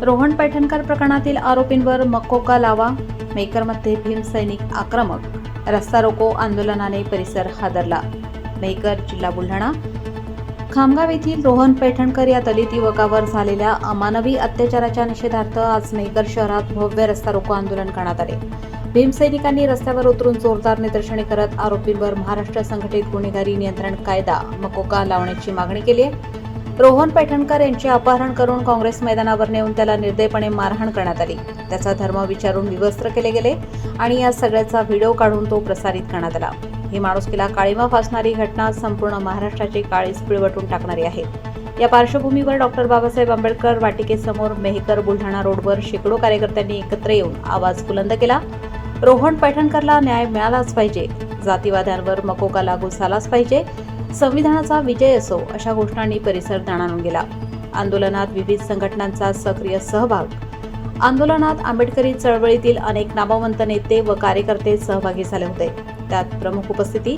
रोहन पैठणकर प्रकरणातील आरोपींवर मकोका लावा. मेकरमध्ये भीमसैनिक आक्रमक. रस्ता रोको आंदोलनाने परिसर हादरला. मेकर जिल्हा बुलढाणा. खामगाव येथील रोहन पैठणकर या दलित युवकावर झालेल्या अमानवी अत्याचाराच्या निषेधार्थ आज मेहकर शहरात भव्य रस्ता रोको आंदोलन करण्यात आले. भीमसैनिकांनी रस्त्यावर उतरून जोरदार निदर्शने करत आरोपींवर महाराष्ट्र संघटित गुन्हेगारी नियंत्रण कायदा मकोका लावण्याची मागणी केली आहे. रोहन पैठणकर यांचे अपहरण करून काँग्रेस मैदानावर नेऊन त्याला निर्दयपणे मारहाण करण्यात आली. त्याचा धर्म विचारून विवस्त्र केले गेले आणि या सगळ्याचा व्हिडिओ काढून तो प्रसारित करण्यात आला. ही माणुसकीला काळीमा फासणारी घटना संपूर्ण महाराष्ट्राची काळीज पिळवटून टाकणारी आहे. या पार्श्वभूमीवर डॉक्टर बाबासाहेब आंबेडकर वाटिकेसमोर मेहकर बुलढाणा रोडवर शेकडो कार्यकर्त्यांनी एकत्र येऊन आवाज बुलंद केला. रोहन पैठणकरला न्याय मिळालाच पाहिजे. जातीवाद्यांवर मकोका लागू झालाच पाहिजे. संविधानाचा विजय असो अशा घोषणांनी परिसर दणाणून गेला. आंदोलनात विविध संघटनांचा सक्रिय सहभाग. आंदोलनात आंबेडकरी चळवळीतील अनेक नामवंत नेते व कार्यकर्ते सहभागी झाले होते. त्यात प्रमुख उपस्थिती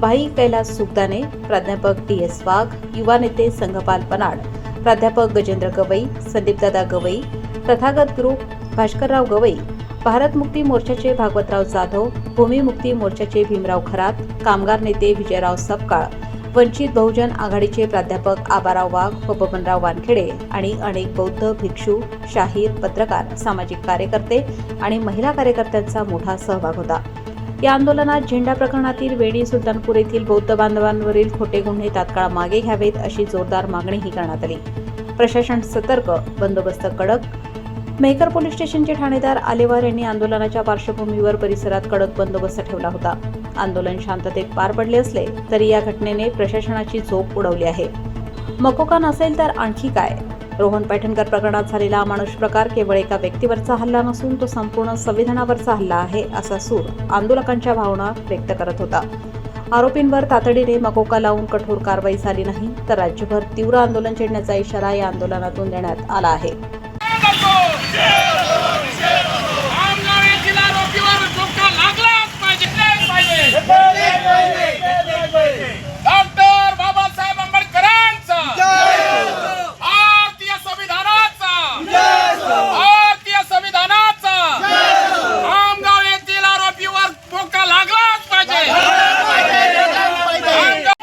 भाई कैलास सुगदाने प्राध्यापक डी एस वाघ युवा नेते संघपाल पनाड प्राध्यापक गजेंद्र गवई संदीपदादा गवई प्रथागत ग्रुप भास्करराव गवई भारत मुक्ती मोर्चाचे भागवतराव जाधव भूमिमुक्ती मोर्चाचे भीमराव खरात कामगार नेते विजयराव सपकाळ वंचित बहुजन आघाडीचे प्राध्यापक आबाराव वाघ व बबनराव वानखेडे आणि अनेक बौद्ध भिक्षू शाहीर पत्रकार सामाजिक कार्यकर्ते आणि महिला कार्यकर्त्यांचा मोठा सहभाग होता. या आंदोलनात झेंडा प्रकरणातील वेणी सुलतानपूर येथील बौद्ध बांधवांवरील खोटे गुन्हे तात्काळ मागे घ्यावेत अशी जोरदार मागणीही करण्यात आली. प्रशासन सतर्क बंदोबस्त कडक. मेहकर पोलीस स्टेशनचे ठाणेदार आलेवार यांनी आंदोलनाच्या पार्श्वभूमीवर परिसरात कडक बंदोबस्त ठेवला होता. आंदोलन शांततेत पार पडले असले तरी या घटनेने प्रशासनाची झोप उडवली आहे. मकोका नसेल तर आणखी काय? रोहन पैठणकर प्रकरणात झालेला अमानुष प्रकार केवळ एका व्यक्तीवरचा हल्ला नसून तो संपूर्ण संविधानावरचा हल्ला आहे असा सूर आंदोलकांच्या भावना व्यक्त करत होता. आरोपींवर तातडीने मकोका लावून कठोर कारवाई झाली नाही तर राज्यभर तीव्र आंदोलन छेडण्याचा इशारा या आंदोलनातून देण्यात आला आहे आमगाव येथील आरोपीवर धोका लागलाच पाहिजे पाहिजे डॉक्टर बाबासाहेब आंबेडकरांचा भारतीय संविधानाचा भारतीय संविधानाचा आमगाव येथील आरोपीवर धोका लागलाच पाहिजे आमगाव-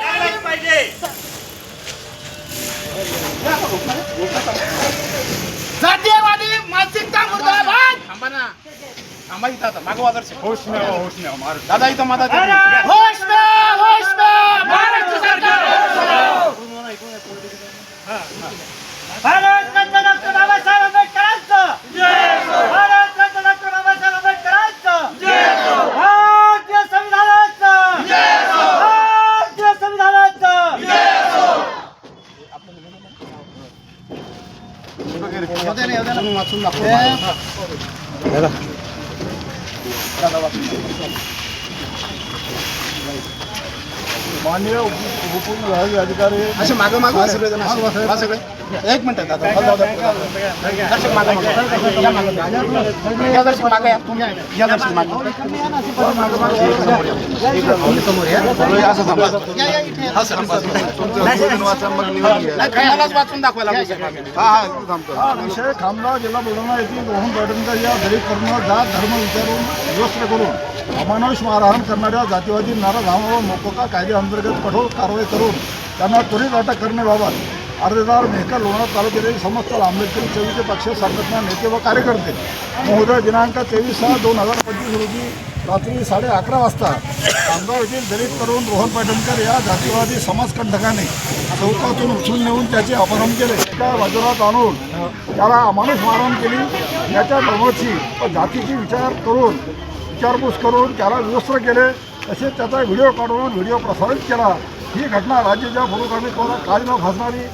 जातीयवादी मानसिकता मुर्दाबाद थांबा ना थांबा इथं आता मागवा दर्शक होश में होश में दादा इथं माझा होश में होश में महाराष्ट्र सरकार भारत रत्न डॉक्टर बाबासाहेब आंबेडकरांचं भारत रत्न डॉक्टर बाबासाहेब आंबेडकरांचं भारतीय संविधानाचं भारतीय संविधानाचं वाचून दाखव माननीय उपविभागीय अधिकारी असे मागं मागं हा सगळे जण असे. हा सगळे एक मिनिट दादा. दर्शक मागं. या दर्शक मागं या. तुम्ही या दर्शक मागं. असं थांबा. वाचून दाखवायला विषय खामगाव जिल्हा बुलढाणा येथील रोहन पाटणकर या तरुणावर जात धर्म विचारून विवस्त्र करून अमानुष मारहाण करणाऱ्या जातीवादी नाराधामावर मोकोका कायद्याअंतर्गत कठोर कारवाई करून त्यांना त्वरित अटक करण्याबाबत अर्जदार मेहकर लोणार तालुक्यातील समस्त आंबेडकरी चवीचे पक्ष संघटना नेते व कार्यकर्ते महोदय दिनांक तेवीस सहा दोन हजार पंचवीस रोजी रात्री साडे अकरा वाजता खामगाव येथील दलित तरुण रोहन पाटणकर या जातीवादी समाजकंटकाने चौकातून उचलून नेऊन त्याचे अपहरण केले. त्या बाजारात आणून त्याला अमानुष मारहाण केली. याच्या धर्माची व जातीची विचार करून विचारपूस करून त्याला विवस्त्र केले. तसेच त्याचा व्हिडिओ काढून व्हिडिओ प्रसारित केला. ही घटना राज्याच्या कार्य न भासणारी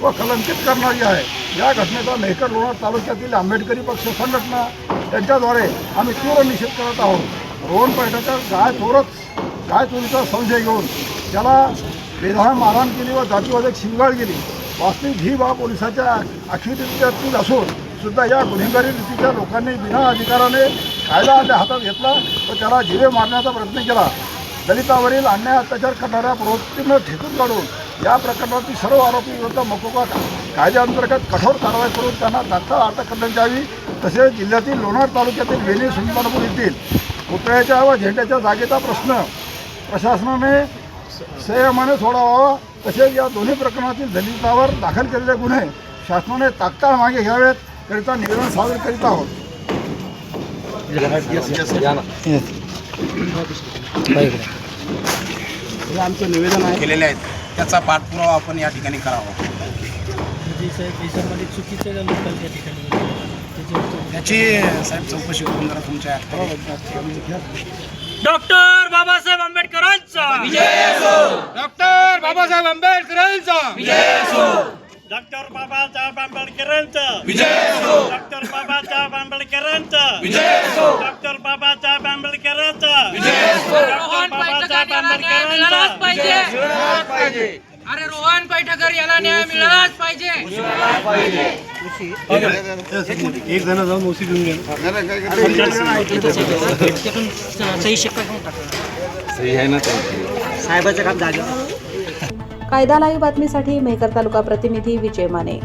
व कलंकित करणारी आहे. या घटनेचा मेहकर लोणार तालुक्यातील आंबेडकरी पक्ष संघटना यांच्याद्वारे आम्ही तीव्र निषेध करत आहोत. रोहन पैठणकर गाय चोरच गाय चोरीचा संशय घेऊन त्याला बेदहान मारहाण केली व जातीवादक शिंगाळ केली वास्तविक ही बाब पोलिसाच्या अखिरीत्यातील असून सुद्धा या गुन्हेगारी रीतीच्या लोकांनी बिना अधिकाराने कायदा आपल्या हातात घेतला व त्याला जिवे मारण्याचा प्रयत्न केला. दलितावरील अन्याय अत्याचार करणाऱ्या प्रवृत्तीनं ठेकून काढून या प्रकरणातील सर्व आरोपी विरुद्ध मकोका कायद्याअंतर्गत कठोर कारवाई करून त्यांना तात्काळ अटक करण्यात यावी तसेच जिल्ह्यातील लोणार तालुक्यातील वेणी सुलतानपूर येथील पुतळ्याच्या व झेंड्याच्या जागेचा प्रश्न प्रशासनाने संयमाने सोडावा तसेच या दोन्ही प्रकरणातील दलितावर दाखल केलेले गुन्हे शासनाने तात्काळ मागे घ्यावेत करिता निवेदन सादर करीत आहोत. हे आमचं निवेदन आहे. केलेले आहेत. त्याचा पाठपुरावा आपण या ठिकाणी करावा. त्याची साहेब चौकशी करून जरा तुमच्या डॉक्टर बाबासाहेब आंबेडकरांचा. डॉक्टर बाबासाहेब आंबेडकरांचा. डॉक्टर बाबासाहेब आंबेडकरांचा. डॉक्टर बाबासाहेब आंबेडकरांचा. डॉक्टर बाबासाहेब आंबेडकरांचा. डॉक्टर बाबासाहेब आंबेडकरांचा अरे रोहन पैठकर याला न्याय मिळालाच पाहिजे. कायदा लाईव्ह बातमीसाठी मेहकर तालुका प्रतिनिधी विजय माने.